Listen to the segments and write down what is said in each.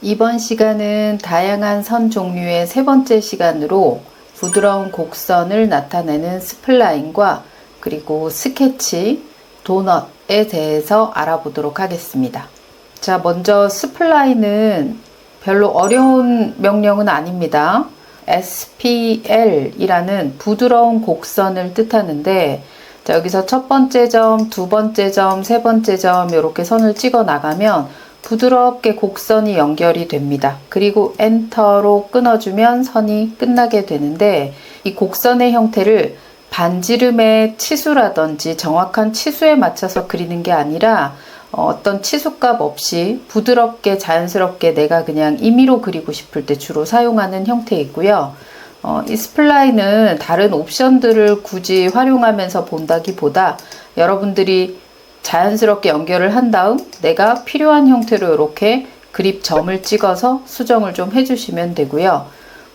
이번 시간은 다양한 선 종류의 세 번째 시간으로 부드러운 곡선을 나타내는 스플라인과 그리고 스케치, 도넛에 대해서 알아보도록 하겠습니다. 자, 먼저 스플라인은 별로 어려운 명령은 아닙니다. SPL이라는 부드러운 곡선을 뜻하는데 자, 여기서 첫 번째 점, 두 번째 점, 세 번째 점 이렇게 선을 찍어 나가면 부드럽게 곡선이 연결이 됩니다. 그리고 엔터로 끊어주면 선이 끝나게 되는데 이 곡선의 형태를 반지름의 치수라든지 정확한 치수에 맞춰서 그리는 게 아니라 어떤 치수값 없이 부드럽게 자연스럽게 내가 그냥 임의로 그리고 싶을 때 주로 사용하는 형태이고요. 어, 이 스플라인은 다른 옵션들을 굳이 활용하면서 본다기보다 여러분들이 자연스럽게 연결을 한 다음 내가 필요한 형태로 이렇게 그립 점을 찍어서 수정을 좀 해주시면 되고요.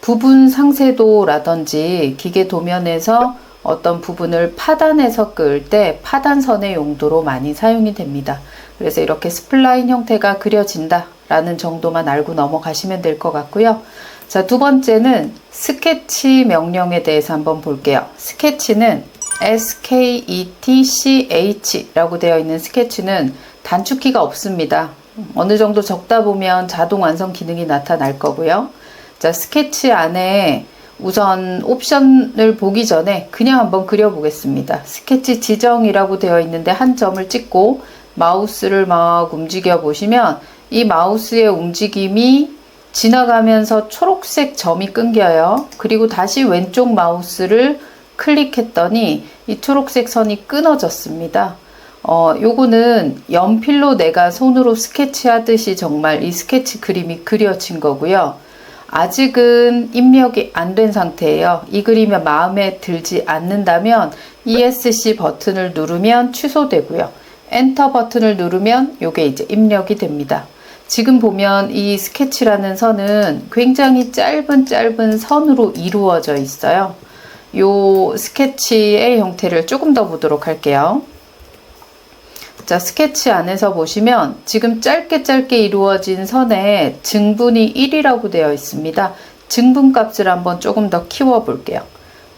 부분 상세도라든지 기계 도면에서 어떤 부분을 파단해서 끄을 때 파단선의 용도로 많이 사용이 됩니다. 그래서 이렇게 스플라인 형태가 그려진다 라는 정도만 알고 넘어가시면 될 것 같고요. 자, 두 번째는 스케치 명령에 대해서 한번 볼게요. 스케치는 SKETCH라고 되어 있는 스케치는 단축키가 없습니다. 어느 정도 적다 보면 자동 완성 기능이 나타날 거고요. 자, 스케치 안에 우선 옵션을 보기 전에 그냥 한번 그려보겠습니다. 스케치 지정이라고 되어 있는데 한 점을 찍고 마우스를 막 움직여 보시면 이 마우스의 움직임이 지나가면서 초록색 점이 끊겨요. 그리고 다시 왼쪽 마우스를 클릭했더니 이 초록색 선이 끊어졌습니다. 어, 요거는 연필로 내가 손으로 스케치 하듯이 정말 이 스케치 그림이 그려진 거고요. 아직은 입력이 안 된 상태예요. 이 그림이 마음에 들지 않는다면 ESC 버튼을 누르면 취소되고요. 엔터 버튼을 누르면 요게 이제 입력이 됩니다. 지금 보면 이 스케치라는 선은 굉장히 짧은 짧은 선으로 이루어져 있어요. 요 스케치의 형태를 조금 더 보도록 할게요. 자, 스케치 안에서 보시면 지금 짧게 짧게 이루어진 선에 증분이 1이라고 되어 있습니다. 증분 값을 한번 조금 더 키워 볼게요.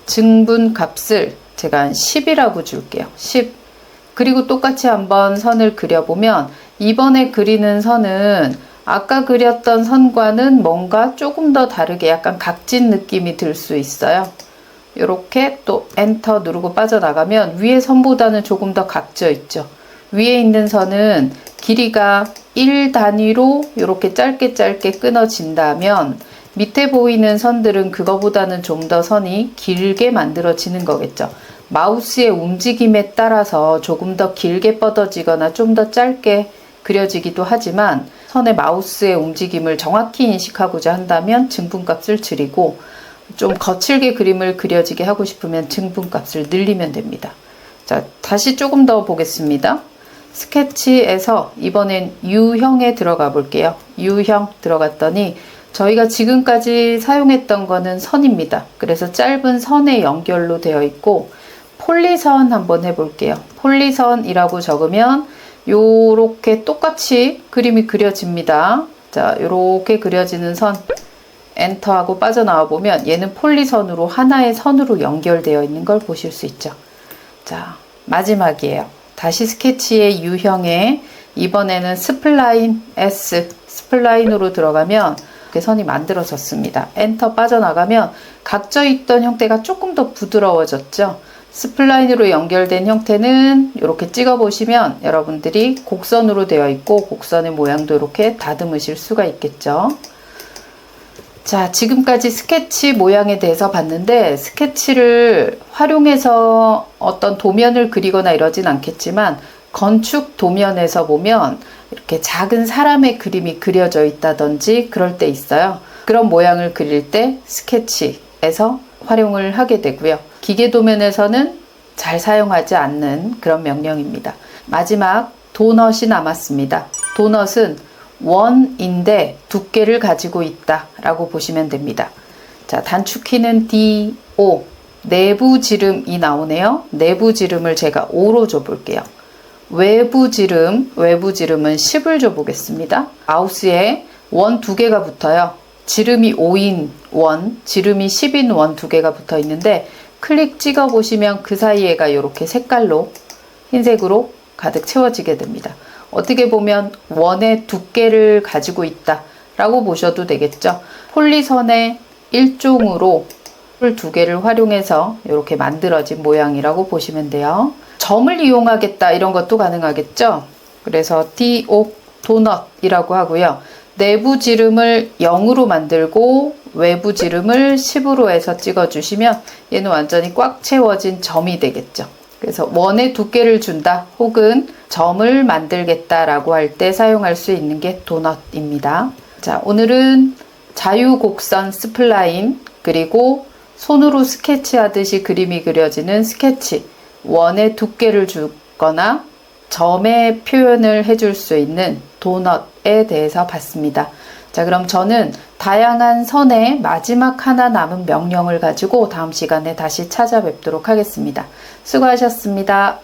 증분 값을 제가 한 10이라고 줄게요. 10. 그리고 똑같이 한번 선을 그려보면 이번에 그리는 선은 아까 그렸던 선과는 뭔가 조금 더 다르게 약간 각진 느낌이 들 수 있어요. 이렇게 또 엔터 누르고 빠져나가면 위에 선보다는 조금 더 각져 있죠. 위에 있는 선은 길이가 1 단위로 이렇게 짧게 짧게 끊어진다면 밑에 보이는 선들은 그거보다는 좀 더 선이 길게 만들어지는 거겠죠. 마우스의 움직임에 따라서 조금 더 길게 뻗어지거나 좀 더 짧게 그려지기도 하지만 선의 마우스의 움직임을 정확히 인식하고자 한다면 증분값을 줄이고 좀 거칠게 그림을 그려지게 하고 싶으면 증분값을 늘리면 됩니다. 자, 다시 조금 더 보겠습니다. 스케치에서 이번엔 U형에 들어가 볼게요. U형 들어갔더니 저희가 지금까지 사용했던 거는 선입니다. 그래서 짧은 선의 연결로 되어 있고 폴리선 한번 해볼게요. 폴리선이라고 적으면 요렇게 똑같이 그림이 그려집니다. 자, 요렇게 그려지는 선 엔터하고 빠져나와 보면 얘는 폴리선으로 하나의 선으로 연결되어 있는 걸 보실 수 있죠. 자, 마지막이에요. 다시 스케치의 유형에 이번에는 스플라인 S 스플라인으로 들어가면 선이 만들어졌습니다. 엔터 빠져나가면 각져 있던 형태가 조금 더 부드러워졌죠. 스플라인으로 연결된 형태는 이렇게 찍어 보시면 여러분들이 곡선으로 되어 있고 곡선의 모양도 이렇게 다듬으실 수가 있겠죠. 자, 지금까지 스케치 모양에 대해서 봤는데 스케치를 활용해서 어떤 도면을 그리거나 이러진 않겠지만 건축 도면에서 보면 이렇게 작은 사람의 그림이 그려져 있다든지 그럴 때 있어요. 그런 모양을 그릴 때 스케치에서 활용을 하게 되고요. 기계 도면에서는 잘 사용하지 않는 그런 명령입니다. 마지막 도넛이 남았습니다. 도넛은 원인데 두께를 가지고 있다 라고 보시면 됩니다. 자, 단축키는 D, O, 내부 지름이 나오네요. 내부 지름을 제가 5로 줘볼게요. 외부 지름, 외부 지름은 10을 줘보겠습니다. 마우스에 원 두 개가 붙어요. 지름이 5인 원, 지름이 10인 원 두 개가 붙어 있는데 클릭 찍어 보시면 그 사이에가 이렇게 색깔로 흰색으로 가득 채워지게 됩니다. 어떻게 보면 원의 두께를 가지고 있다 라고 보셔도 되겠죠. 폴리선의 일종으로 폴 두 개를 활용해서 이렇게 만들어진 모양이라고 보시면 돼요. 점을 이용하겠다 이런 것도 가능하겠죠. 그래서 디옥 도넛이라고 하고요. 내부 지름을 0으로 만들고 외부 지름을 10으로 해서 찍어주시면 얘는 완전히 꽉 채워진 점이 되겠죠. 그래서 원의 두께를 준다 혹은 점을 만들겠다라고 할 때 사용할 수 있는 게 도넛입니다. 자, 오늘은 자유곡선 스플라인 그리고 손으로 스케치하듯이 그림이 그려지는 스케치 원의 두께를 주거나 점의 표현을 해줄 수 있는 도넛에 대해서 봤습니다. 자, 그럼 저는 다양한 선의 마지막 하나 남은 명령을 가지고 다음 시간에 다시 찾아뵙도록 하겠습니다. 수고하셨습니다.